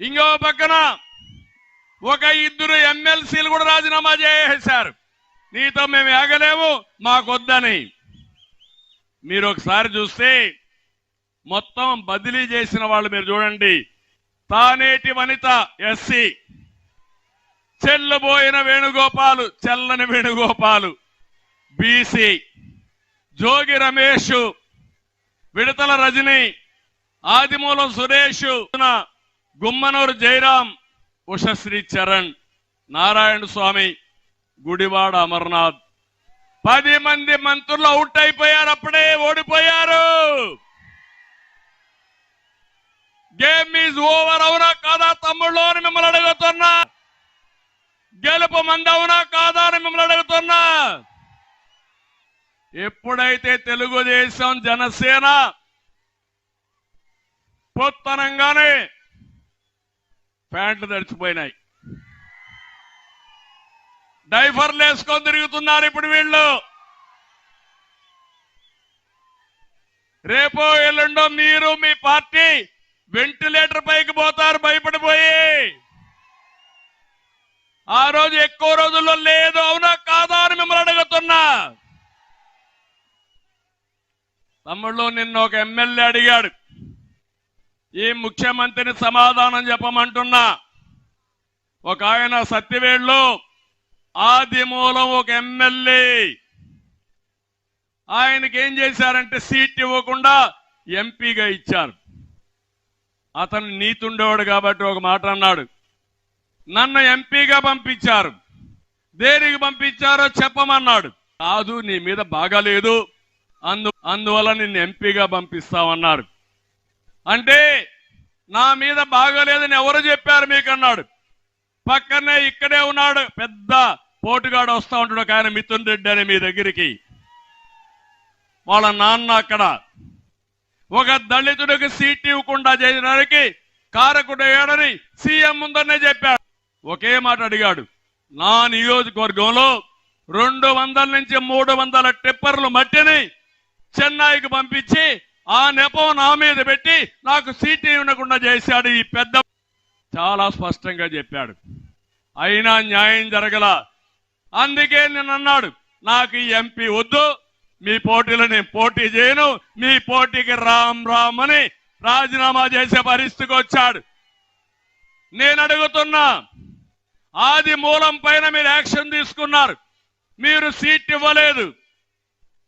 ఇంకో పక్కన ఒక ఇద్దరు ఎమ్మెల్సీలు కూడా రాజీనామా చేసేశారు నీతో మేము ఆగలేము మాకొద్దని. మీరు ఒకసారి చూస్తే మొత్తం బదిలీ చేసిన వాళ్ళు మీరు చూడండి. తానేటి వనిత ఎస్సీ చెల్లబోయిన వేణుగోపాలు చెల్లని వేణుగోపాలు బీసీ జోగి రమేష్ విడతల రజని ఆదిమూలం సురేష్ గుమ్మనూరు జయరాం ఉషశ్రీ చరణ్ నారాయణ స్వామి గుడివాడ అమర్నాథ్. పది మంది మంత్రులు అవుట్ అయిపోయారు అప్పుడే ఓడిపోయారు. గేమ్ ఈజ్ ఓవర్ అవునా కాదా తమ్ముళ్ళు అని మిమ్మల్ని అడుగుతున్నా. గెలుపు మంది అవునా కాదా అని మిమ్మల్ని అడుగుతున్నా. ఎప్పుడైతే తెలుగుదేశం జనసేన పొత్తనంగానే ప్యాంట్లు తడిచిపోయినాయి. డైఫర్లు వేసుకొని తిరుగుతున్నారు ఇప్పుడు వీళ్ళు. రేపో ఎల్లుండో మీరు మీ పార్టీ వెంటిలేటర్ పైకి పోతారు భయపడిపోయి. ఆ రోజు ఎక్కువ రోజుల్లో లేదు అవునా కాదా అని మిమ్మల్ని అడుగుతున్నా. తమ్ముళ్ళు నిన్న ఒక ఎమ్మెల్యే అడిగాడు ఈ ముఖ్యమంత్రిని సమాధానం చెప్పమంటున్నా. ఒక ఆయన సత్యవేళ్ళు ఆది మూలం ఒక ఎమ్మెల్యే. ఆయనకి ఏం చేశారంటే సీట్ ఇవ్వకుండా ఎంపీగా ఇచ్చారు. అతను నీతుండేవాడు కాబట్టి ఒక మాట అన్నాడు. నన్ను ఎంపీగా పంపించారు. దేనికి పంపించారో చెప్పమన్నాడు. కాదు నీ మీద బాగాలేదు అందు అందువల్ల నిన్ను ఎంపీగా పంపిస్తామన్నారు. అంటే నా మీద బాగోలేదని ఎవరు చెప్పారు మీకు అన్నాడు పక్కనే ఇక్కడే ఉన్నాడు పెద్ద పోటుగాడు వస్తా ఉంటాడు ఒక ఆయన మిథున్ రెడ్డి అని మీ దగ్గరికి. వాళ్ళ నాన్న అక్కడ. ఒక దళితుడికి సీట్ ఇవ్వకుండా చేయడానికి కారకుడు ఏడని సీఎం ముందరనే చెప్పాడు. ఒకే మాట అడిగాడు. నా నియోజకవర్గంలో రెండు వందల నుంచి మూడు వందల టిప్పర్లు మట్టిని చెన్నైకి పంపించి ఆ నెపం నా మీద పెట్టి నాకు సీట్ ఇవ్వకుండా చేశాడు ఈ పెద్ద చాలా స్పష్టంగా చెప్పాడు. అయినా న్యాయం జరగల. అందుకే నేను అన్నాడు నాకు ఈ ఎంపీ వద్దు మీ పోటీలో నేను పోటీ చేయను మీ పోటీకి రామ్ రామ్ అని రాజీనామా చేసే పరిస్థితికి వచ్చాడు. నేను అడుగుతున్నా ఆది మూలం పైన మీరు యాక్షన్ తీసుకున్నారు. మీరు సీట్ ఇవ్వలేదు.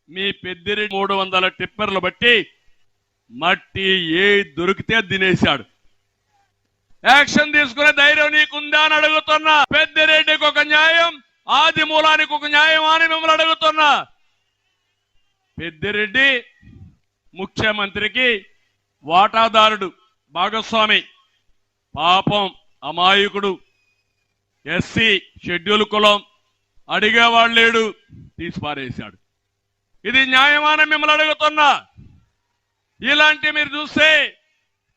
మీ పెద్దిరి మూడు వందల టిప్పర్లు బట్టి మట్టి ఏ దొరికితే తినేశాడు. యాక్షన్ తీసుకునే ధైర్యం నీకుందా అని అడుగుతున్నా. పెద్దిరెడ్డికి ఒక న్యాయం ఆది మూలానికి ఒక న్యాయం అని మిమ్మల్ని అడుగుతున్నా. పెద్దిరెడ్డి ముఖ్యమంత్రికి వాటాదారుడు భాగస్వామి పాపం అమాయకుడు ఎస్సీ షెడ్యూల్ కులం అడిగేవాడు లేడు తీసి పారేశాడు ఇది న్యాయమాన మిమ్మల్ని అడుగుతున్నా. ఇలాంటి మీరు చూస్తే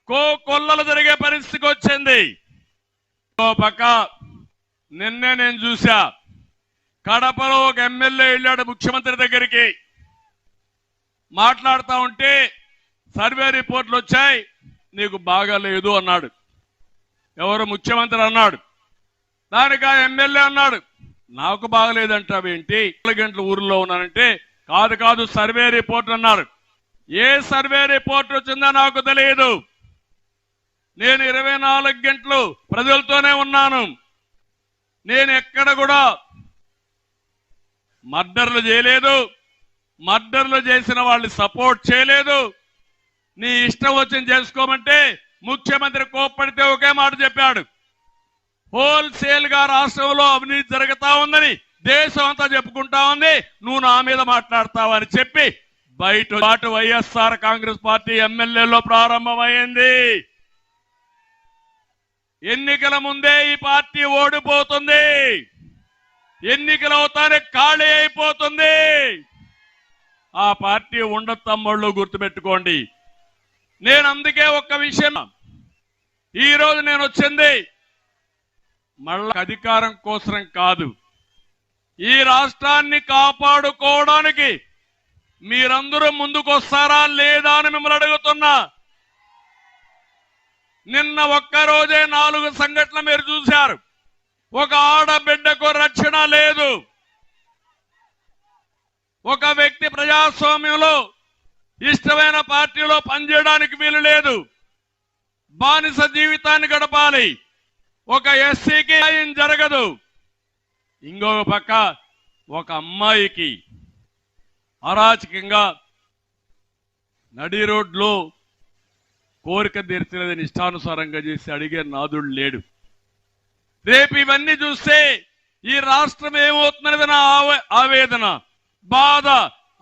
కో కొల్లలు జరిగే పరిస్థితికి వచ్చింది. పక్క నిన్నే నేను చూసా కడపలో ఒక ఎమ్మెల్యే వెళ్ళాడు ముఖ్యమంత్రి దగ్గరికి. మాట్లాడుతా ఉంటే సర్వే రిపోర్ట్లు వచ్చాయి. నీకు బాగాలేదు అన్నాడు. ఎవరు ముఖ్యమంత్రి అన్నాడు. దానికి ఆ ఎమ్మెల్యే అన్నాడు నాకు బాగలేదంటావేంటి? నాలుగు గంటల ఊర్లో ఉన్నానంటే కాదు కాదు సర్వే రిపోర్ట్ అన్నారు. ఏ సర్వే రిపోర్ట్ వచ్చిందో నాకు తెలియదు. నేను ఇరవై నాలుగు గంటలు ప్రజలతోనే ఉన్నాను. నేను ఎక్కడ కూడా మర్డర్లు చేయలేదు. మర్డర్లు చేసిన వాళ్ళు సపోర్ట్ చేయలేదు. నీ ఇష్టం వచ్చింది చేసుకోమంటే ముఖ్యమంత్రి కోప్పడితే ఒకే మాట చెప్పాడు. హోల్సేల్గా రాష్ట్రంలో అవినీతి జరుగుతా ఉందని దేశం అంతా చెప్పుకుంటా ఉంది. నువ్వు నా మీద మాట్లాడతావని చెప్పి బయట పాటు వైఎస్ఆర్ కాంగ్రెస్ పార్టీ ఎమ్మెల్యేలో ప్రారంభమైంది. ఎన్నికల ముందే ఈ పార్టీ ఓడిపోతుంది. ఎన్నికలు అవుతానే ఖాళీ అయిపోతుంది. ఆ పార్టీ ఉండదు తమ్ముళ్ళు గుర్తుపెట్టుకోండి. నేను అందుకే ఒక్క విషయం. ఈ రోజు నేను వచ్చింది మళ్ళా అధికారం కోసం కాదు. ఈ రాష్ట్రాన్ని కాపాడుకోవడానికి మీరందరూ ముందుకొస్తారా లేదా అని మిమ్మల్ని అడుగుతున్నా. నిన్న ఒక్క రోజే నాలుగు సంఘటనలు మీరు చూశారు. ఒక ఆడబిడ్డకు రక్షణ లేదు. ఒక వ్యక్తి ప్రజాస్వామ్యంలో ఇష్టమైన పార్టీలో పనిచేయడానికి వీలు లేదు. బానిస జీవితాన్ని గడపాలి. ఒక ఎస్సీకి జరగదు. ఇంకొక పక్క ఒక అమ్మాయికి అరాచకంగా నడి రోడ్లో కోరిక తీర్చలేదని ఇష్టానుసారంగా చేసి అడిగే నాదుడు లేడు. రేపు ఇవన్నీ చూస్తే ఈ రాష్ట్రం ఏమవుతున్నది నా ఆవేదన బాధ.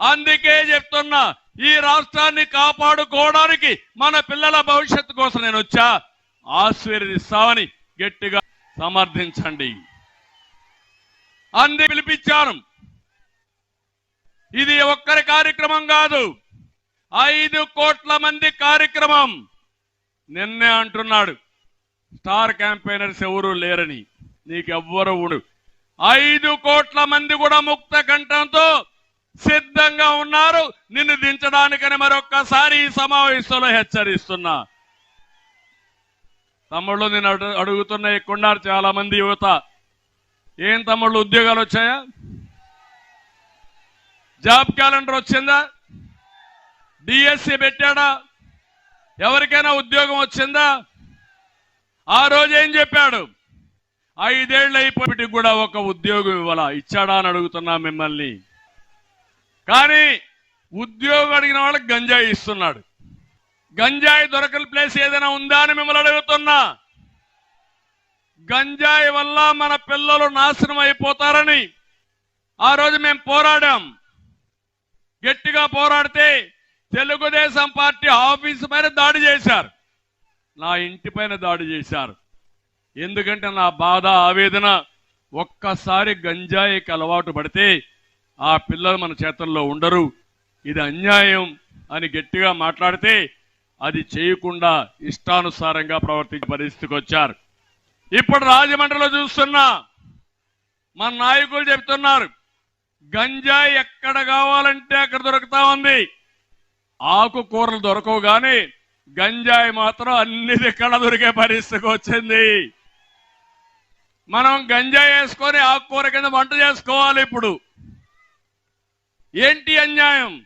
అందుకే చెప్తున్నా ఈ రాష్ట్రాన్ని కాపాడుకోవడానికి మన పిల్లల భవిష్యత్తు కోసం నేను వచ్చా. ఆశీర్వదిస్తామని గట్టిగా సమర్థించండి. అంది పిలిపించాను. ఇది ఒక్కరి కార్యక్రమం కాదు. ఐదు కోట్ల మంది కార్యక్రమం. నిన్నే అంటున్నాడు. స్టార్ క్యాంపెయినర్స్ ఎవరు లేరని. నీకెవ్వరు ఉండు. ఐదు కోట్ల మంది కూడా ముక్త కంఠంతో సిద్ధంగా ఉన్నారు. నిన్ను దించడానికని మరొక్కసారి ఈ సమావేశంలో హెచ్చరిస్తున్నా. తమ్ముళ్ళు నేను అడుగుతున్న ఎక్కున్నారు చాలా మంది యువత ఏం తమ్ముళ్ళు ఉద్యోగాలు వచ్చాయా? జాబ్ క్యాలెండర్ వచ్చిందా? డిఎస్సి పెట్టాడా? ఎవరికైనా ఉద్యోగం వచ్చిందా? ఆ రోజు ఏం చెప్పాడు? ఐదేళ్ళు అయిపోయిటికి కూడా ఒక ఉద్యోగం ఇవ్వాలా? ఇచ్చాడా అని అడుగుతున్నా మిమ్మల్ని. కానీ ఉద్యోగం అడిగిన వాళ్ళకి గంజాయి ఇస్తున్నాడు. గంజాయి దొరకని ప్లేస్ ఏదైనా ఉందా అని మిమ్మల్ని అడుగుతున్నా. గంజాయి వల్ల మన పిల్లలు నాశనం అయిపోతారని ఆ రోజు మేము పోరాడాం. గట్టిగా పోరాడితే తెలుగుదేశం పార్టీ ఆఫీస్ పైన దాడి చేశారు. నా ఇంటి పైన దాడి చేశారు. ఎందుకంటే నా బాధ ఆవేదన ఒక్కసారి గంజాయికి అలవాటు పడితే ఆ పిల్లలు మన చేతుల్లో ఉండరు. ఇది అన్యాయం అని గట్టిగా మాట్లాడితే అది చేయకుండా ఇష్టానుసారంగా ప్రవర్తించే పరిస్థితికి వచ్చారు. ఇప్పుడు రాజమండ్రిలో చూస్తున్నా మన నాయకులు చెప్తున్నారు గంజాయి ఎక్కడ కావాలంటే అక్కడ దొరుకుతా ఉంది. ఆకుకూరలు దొరకవు కానీ గంజాయి మాత్రం అన్ని దిక్కడ దొరికే పరిస్థితికి వచ్చింది. మనం గంజాయి వేసుకొని ఆకుకూర కింద వంట చేసుకోవాలి ఇప్పుడు. ఏంటి అన్యాయం?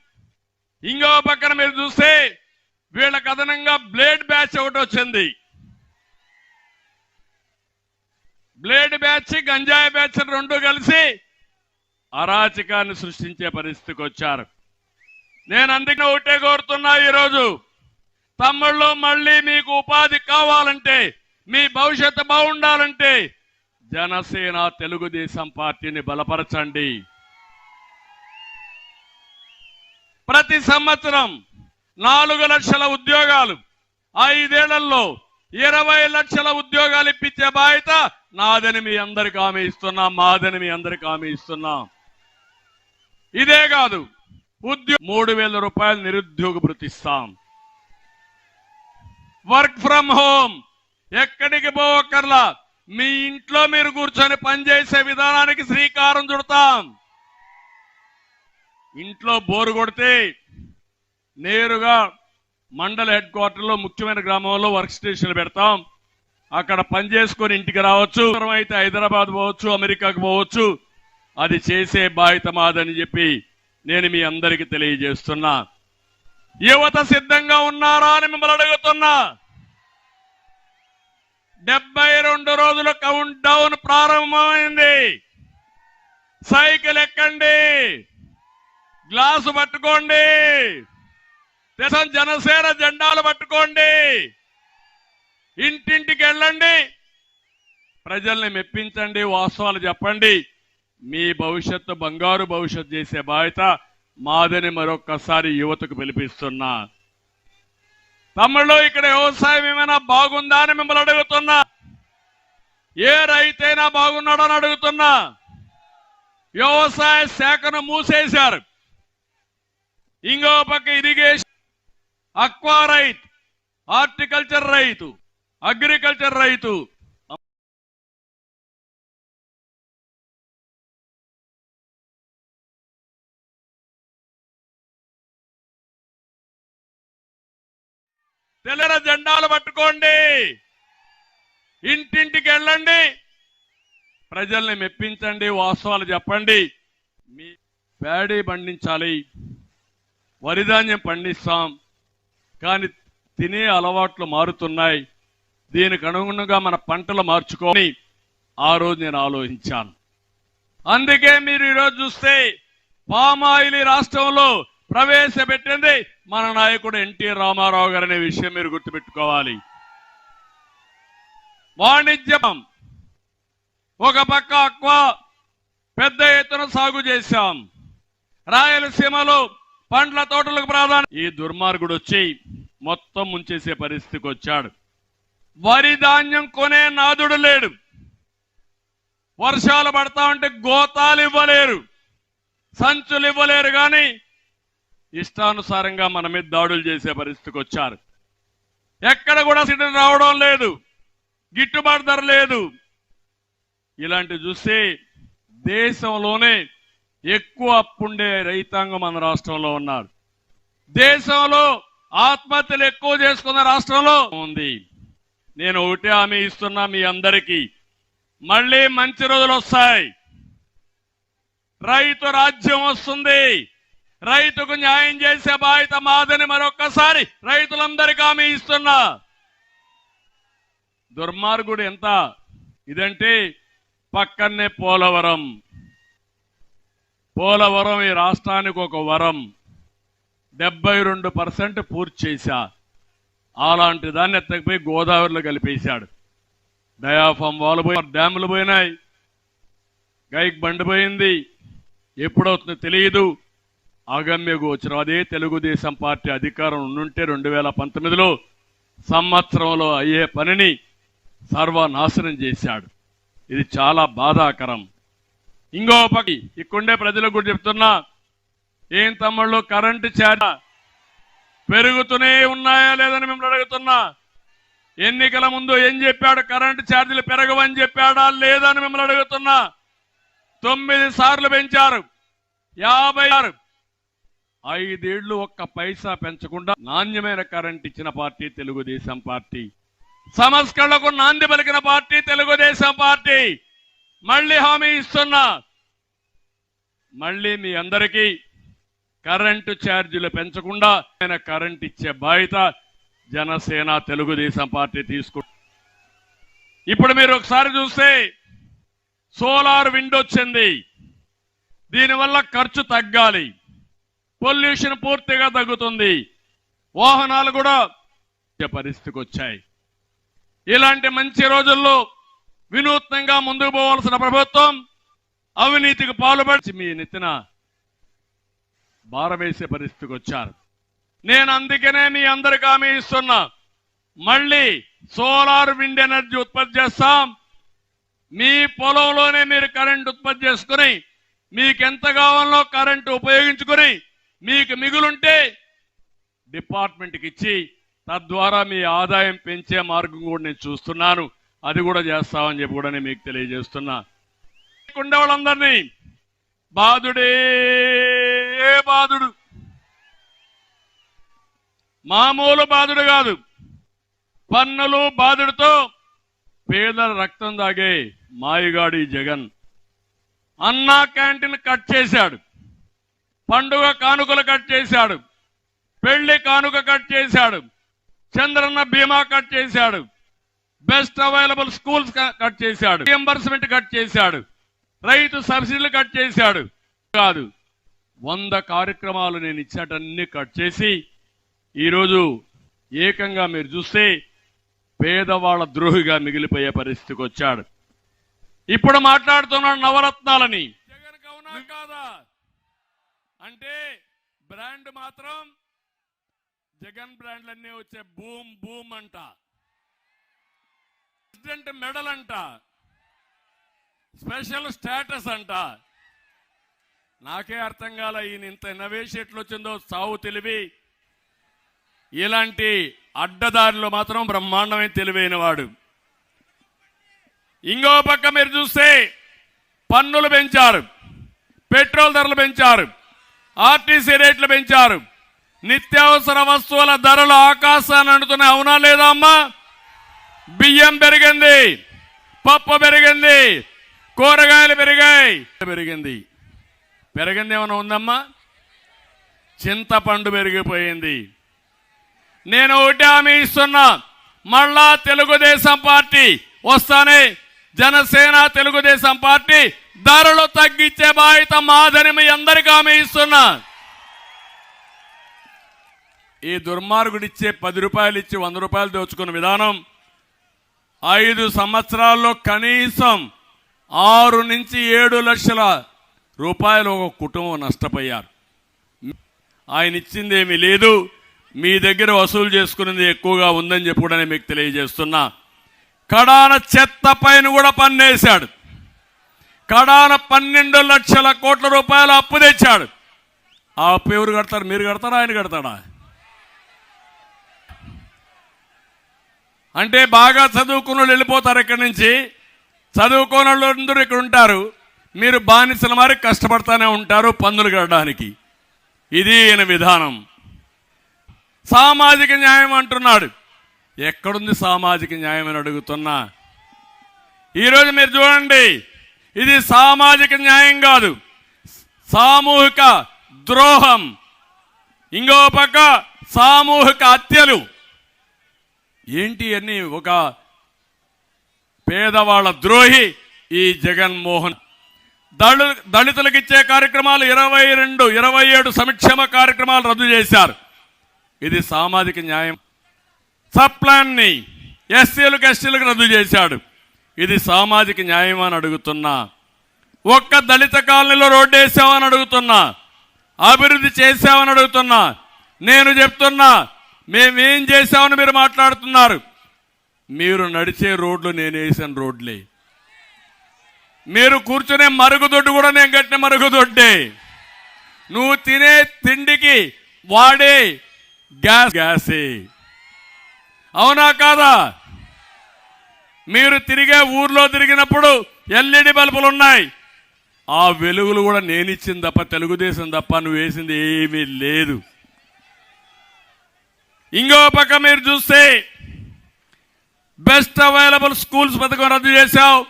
ఇంకో పక్కన మీరు చూస్తే వీళ్ళకి అదనంగా బ్లేడ్ బ్యాచ్ ఒకటి వచ్చింది. బ్లేడ్ బ్యాచ్ గంజాయి బ్యాచ్ రెండు కలిసి అరాచకాన్ని సృష్టించే పరిస్థితికి వచ్చారు. నేను అందుకే ఒకటే కోరుతున్నా ఈరోజు తమ్ముళ్ళు మళ్ళీ మీకు ఉపాధి కావాలంటే మీ భవిష్యత్తు బాగుండాలంటే జనసేన తెలుగుదేశం పార్టీని బలపరచండి. ప్రతి సంవత్సరం నాలుగు లక్షల ఉద్యోగాలు ఐదేళ్ళలో ఇరవై లక్షల ఉద్యోగాలు ఇప్పించే బాధ్యత నాదని మీ అందరికి హామీ ఇస్తున్నాం మాదని మీ అందరికి హామీ ఇస్తున్నాం. ఇదే కాదు ఉద్యోగ మూడు వేల రూపాయలు నిరుద్యోగ భృతిస్తాం వర్క్ ఫ్రమ్ హోమ్ ఎక్కడికి పోవక్కర్లా మీ ఇంట్లో మీరు కూర్చొని పనిచేసే విధానానికి శ్రీకారం చుడతాం. ఇంట్లో బోరు కొడితే నేరుగా మండల హెడ్ క్వార్టర్లో ముఖ్యమైన గ్రామంలో వర్క్ స్టేషన్లు పెడతాం. అక్కడ పని చేసుకొని ఇంటికి రావచ్చు. అయితే హైదరాబాద్ పోవచ్చు అమెరికాకు పోవచ్చు. అది చేసే బాధ్యత మాదని చెప్పి నేను మీ అందరికీ తెలియజేస్తున్నా. యువత సిద్ధంగా ఉన్నారా అని మిమ్మల్ని అడుగుతున్నా. డెబ్బై రెండు రోజుల కౌంట్ డౌన్ ప్రారంభమైంది. సైకిల్ ఎక్కండి. గ్లాసు పట్టుకోండి. దేశం జనసేన జెండాలు పట్టుకోండి. ఇంటింటికి వెళ్ళండి. ప్రజల్ని మెప్పించండి వాస్తవాలు చెప్పండి. మీ భవిష్యత్తు బంగారు భవిష్యత్తు చేసే బాధ్యత మాదని మరొక్కసారి యువతకు పిలిపిస్తున్నా. తమ్ముళ్ళు ఇక్కడ వ్యవసాయం ఏమైనా బాగుందా అని మిమ్మల్ని అడుగుతున్నా. ఏ రైతైనా బాగున్నాడో అని అడుగుతున్నా. వ్యవసాయ శాఖను మూసేశారు. ఇంకో పక్క ఇరిగేషన్ అక్వా రైతు హార్టికల్చర్ రైతు అగ్రికల్చర్ రైతు తెల్లర జెండాలు పట్టుకోండి. ఇంటింటికి వెళ్ళండి. ప్రజల్ని మెప్పించండి వాస్తవాలు చెప్పండి. మీ ప్యాడీ పండించాలి. వరిధాన్యం పండిస్తాం. కానీ తినే అలవాట్లు మారుతున్నాయి. దీనికి అనుగుణంగా మన పంటలు మార్చుకొని ఆ రోజు నేను ఆలోచించాను. అందుకే మీరు ఈరోజు చూస్తే పామాయిల్ రాష్ట్రంలో ప్రవేశపెట్టింది మన నాయకుడు ఎన్టీ రామారావు గారు అనే విషయం మీరు గుర్తుపెట్టుకోవాలి. వాణిజ్యం. ఒక పక్క అక్వా పెద్ద ఎత్తున సాగు చేశాం. రాయలసీమలో పండ్ల తోటలకు ప్రాధాన్యం ఈ దుర్మార్గుడు వచ్చి మొత్తం ముంచేసే పరిస్థితికి వచ్చాడు. వరి ధాన్యం కొనే నాదుడు లేడు. వర్షాలు పడతా ఉంటే గోతాలు ఇవ్వలేరు. సంచులు ఇవ్వలేరు కానీ ఇష్టానుసారంగా మన మీద దాడులు చేసే పరిస్థితికి వచ్చారు. ఎక్కడ కూడా సిటీ రావడం లేదు. గిట్టుబాటు ధర లేదు. ఇలాంటి చూస్తే దేశంలోనే ఎక్కువ అప్పుండే రైతాంగం మన రాష్ట్రంలో ఉన్నారు. దేశంలో ఆత్మహత్యలు ఎక్కువ చేసుకున్న రాష్ట్రంలో ఉంది. నేను ఒకటే హామీ ఇస్తున్నా మీ అందరికీ. మళ్ళీ మంచి రోజులు వస్తాయి. రైతు రాజ్యం వస్తుంది. రైతుకు న్యాయం చేసే బాధ్యత మాదని మరొక్కసారి రైతులందరికీ హామీ ఇస్తున్నా. దుర్మార్గుడు ఎంత? ఇదంటే పక్కనే పోలవరం. పోలవరం ఈ రాష్ట్రానికి ఒక వరం. డెబ్బై రెండు పర్సెంట్ పూర్తి చేశా. అలాంటి దాన్ని ఎత్తకపోయి గోదావరిలో కలిపేశాడు. డయాఫామ్ వాళ్ళు పోయి డ్యాములు పోయినాయి. గైక్ బండి పోయింది. ఎప్పుడవుతుందో తెలియదు అగమ్య గోచరం. అదే తెలుగుదేశం పార్టీ అధికారం ఉండుంటే రెండు వేల పంతొమ్మిదిలో సంవత్సరంలో అయ్యే పనిని సర్వనాశనం చేశాడు. ఇది చాలా బాధాకరం. ఇంకో పకి ఇక్కడే ప్రజలకు కూడా చెప్తున్నా ఏం తమ్ముళ్ళు కరెంటు చేత పెరుగుతూనే ఉన్నాయా లేదని మిమ్మల్ని అడుగుతున్నా ఎన్నికల ముందు ఏం చెప్పాడు? కరెంటు ఛార్జీలు పెరగవని చెప్పాడా లేదని మిమ్మల్ని అడుగుతున్నా. తొమ్మిది సార్లు పెంచారు. యాభై ఆరు ఐదేళ్ళు ఒక్క పైసా పెంచకుండా నాణ్యమైన కరెంట్ ఇచ్చిన పార్టీ తెలుగుదేశం పార్టీ. సంస్కరణకు నాంది పలికిన పార్టీ తెలుగుదేశం పార్టీ. మళ్ళీ హామీ ఇస్తున్నా మళ్ళీ మీ అందరికీ కరెంటు ఛార్జీలు పెంచకుండా ఆయన కరెంట్ ఇచ్చే బాధ్యత జనసేన తెలుగుదేశం పార్టీ తీసుకు. ఇప్పుడు మీరు ఒకసారి చూస్తే సోలార్ విండ్ వచ్చింది. దీనివల్ల ఖర్చు తగ్గాలి. పొల్యూషన్ పూర్తిగా తగ్గుతుంది. వాహనాలు కూడా పరిస్థితికి వచ్చాయి. ఇలాంటి మంచి రోజుల్లో వినూత్నంగా ముందుకు పోవాల్సిన ప్రభుత్వం అవినీతికి పాల్పడి మీ నెత్తిన భారవేసే పరిస్థితికి వచ్చారు. నేను అందుకనే మీ అందరికి హామీ ఇస్తున్నా. మళ్ళీ సోలార్ విండ్ ఎనర్జీ ఉత్పత్తి చేస్తాం. మీ పొలంలోనే మీరు కరెంట్ ఉత్పత్తి చేసుకుని మీకు ఎంత కావాలో కరెంటు ఉపయోగించుకుని మీకు మిగులుంటే డిపార్ట్మెంట్కి ఇచ్చి తద్వారా మీ ఆదాయం పెంచే మార్గం కూడా నేను చూస్తున్నాను. అది కూడా చేస్తామని చెప్పి కూడా నేను మీకు తెలియజేస్తున్నా. ఉండే వాళ్ళందరినీ బాధుడే బాధుడు. మామూలు బాధుడు కాదు పన్నులు బాధుడితో పేదల రక్తం దాగే మాయగాడి జగన్. అన్నా క్యాంటీన్ కట్ చేశాడు. పండుగ కానుకలు కట్ చేశాడు. పెళ్ళి కానుక కట్ చేశాడు. చంద్రన్న బీమా కట్ చేశాడు. బెస్ట్ అవైలబుల్ స్కూల్స్ క- కట్ చేశాడు. రియంబర్స్మెంట్ కట్ చేశాడు. రైతు సబ్సిడీలు కట్ చేశాడు. కాదు. వంద కార్యక్రమాలు నేను ఇచ్చేటన్ని కట్ చేసి ఈరోజు ఏకంగా మీరు చూస్తే పేదవాళ్ళ ద్రోహిగా మిగిలిపోయే పరిస్థితికి వచ్చాడు. ఇప్పుడు మాట్లాడుతున్నాడు నవరత్నాలని. అంటే బ్రాండ్ మాత్రం జగన్ బ్రాండ్లన్నీ వచ్చే బూమ్ బూమ్ అంట. ప్రెసిడెంట్ మెడల్ అంట. స్పెషల్ స్టేటస్ అంట. నాకే అర్థం కాల ఈయన ఇంత ఇన్నోవేషన్ ఎట్లా వచ్చిందో సావు తెలివి. ఇలాంటి అడ్డదారిలో మాత్రం బ్రహ్మాండమైన తెలివైన వాడు ఇంకో పక్క మీరు చూస్తే పన్నులు పెంచారు. పెట్రోల్ ధరలు పెంచారు. ఆర్టీసీ రేట్లు పెంచారు. నిత్యావసర వస్తువుల ధరలు ఆకాశాన్ని అంటున్నాయి అవునా లేదా అమ్మా? బియ్యం పెరిగింది పప్పు పెరిగింది కూరగాయలు పెరిగాయి. పెరిగింది. పెరిగింది ఏమైనా ఉందమ్మా? చింతపండు పెరిగిపోయింది. నేను ఒకటి హామీ ఇస్తున్నా. మళ్ళా తెలుగుదేశం పార్టీ వస్తానే. జనసేన తెలుగుదేశం పార్టీ ధరలు తగ్గించే బాధ్యత మాదని మీ అందరికీ ఆమె ఇస్తున్నా. ఈ దుర్మార్గుడిచ్చే పది రూపాయలు ఇచ్చి వంద రూపాయలు దోచుకున్న విధానం ఐదు సంవత్సరాల్లో కనీసం ఆరు నుంచి ఏడు లక్షల రూపాయలు ఒక కుటుంబం నష్టపోయారు. ఆయన ఇచ్చింది ఏమీ లేదు. మీ దగ్గర వసూలు చేసుకునేది ఎక్కువగా ఉందని చెప్పి కూడా నేను మీకు తెలియజేస్తున్నా. కడాన చెత్త పైన కూడా పన్నేశాడు. కడాన పన్నెండు లక్షల కోట్ల రూపాయలు అప్పు తెచ్చాడు. ఆ అప్పు ఎవరు కడతారు? మీరు కడతారా? ఆయన కడతాడా? అంటే బాగా చదువుకున్న వాళ్ళు వెళ్ళిపోతారు ఇక్కడి నుంచి. చదువుకోని వాళ్ళందరూ ఇక్కడ ఉంటారు. మీరు బానిసల మరి కష్టపడతానే ఉంటారు పన్నులు కట్టడానికి. ఇది ఈయన విధానం. సామాజిక న్యాయం అంటున్నాడు. ఎక్కడుంది సామాజిక న్యాయం అని అడుగుతున్నా? ఈరోజు మీరు చూడండి. ఇది సామాజిక న్యాయం కాదు. సామూహిక ద్రోహం. ఇంకో పక్క సామూహిక హత్యలు. ఏంటి అని ఒక పేదవాళ్ళ ద్రోహి ఈ జగన్మోహన్? దళి దళితులకు ఇచ్చే కార్యక్రమాలు ఇరవై రెండు ఇరవై ఏడు సంక్షేమ కార్యక్రమాలు రద్దు చేశారు. ఇది సామాజిక న్యాయం. సప్లాన్ని ఎస్సీలకు ఎస్టీలకు రద్దు చేశాడు. ఇది సామాజిక న్యాయం అని అడుగుతున్నా. ఒక్క దళిత కాలనీలో రోడ్డు వేసామని అడుగుతున్నా. అభివృద్ధి చేసామని అడుగుతున్నా. నేను చెప్తున్నా మేమేం చేసామని మీరు మాట్లాడుతున్నారు. మీరు నడిచే రోడ్లు నేను వేసిన రోడ్లే. మీరు కూర్చునే మరుగుదొడ్డు కూడా నేను కట్టిన మరుగుదొడ్డే నువ్వు తినే తిండికి వాడే గ్యాస్ గ్యాసే. అవునా కాదా? మీరు తిరిగే ఊర్లో తిరిగినప్పుడు ఎల్ఈడి బల్బులు ఉన్నాయి. ఆ వెలుగులు కూడా నేనిచ్చింది తప్ప తెలుగుదేశం తప్ప నువ్వు వేసింది ఏమీ లేదు. ఇంకో పక్క మీరు చూస్తే బెస్ట్ అవైలబుల్ స్కూల్స్ పథకం రద్దు చేశావు.